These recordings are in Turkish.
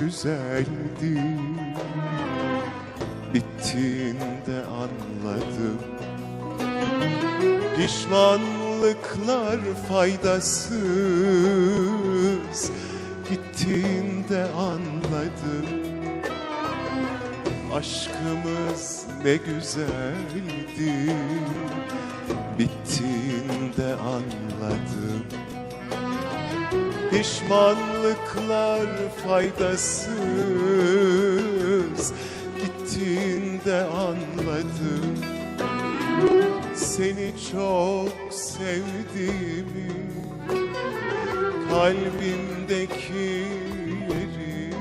güzeldi. Bittiğinde anladım. Pişmanlıklar faydasız. Gittiğinde anladım. Aşkımız ne güzeldi. Bittiğinde anladım Pişmanlıklar faydasız. Gittiğinde anladım Seni çok sevdiğimi Kalbimdeki yeri.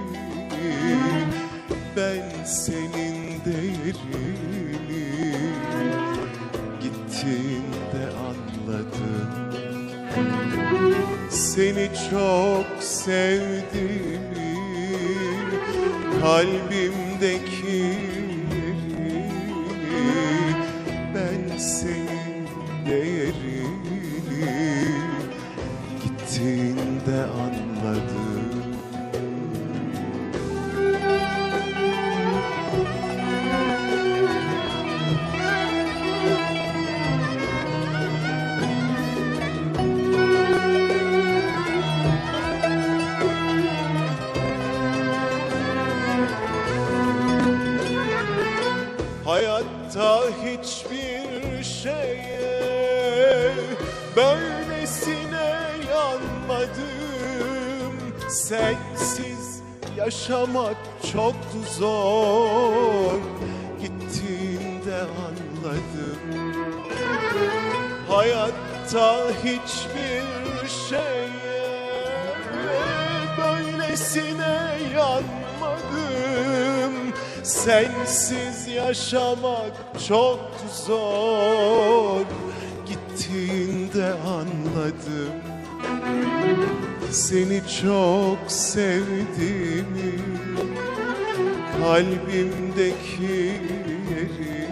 Ben senin değerini. Gittiğinde anladım seni çok sevdiğimi Kalbimdeki Ben senin değerini Gittiğinde anladım Hayatta hiçbir şeye böylesine yanmadım. Sensiz yaşamak çok zor. Gittiğinde anladım. Hayatta hiçbir şeye böylesine yanmadım Sensiz yaşamak çok zor. Gittiğinde anladım. Seni çok sevdiğimi Kalbimdeki yerini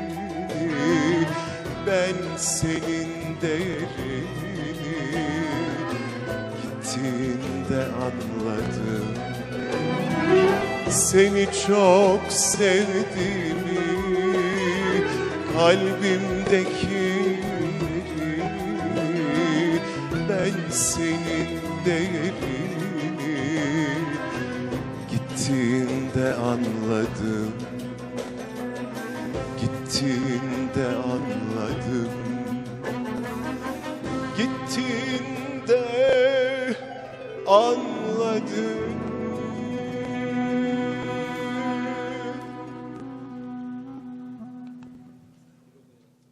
Ben senin değerini Gittiğinde anladım seni çok sevdiğimi Kalbimdeki Ben senin değerini Gittiğinde anladım. Gittiğinde anladım. Gittiğinde anladım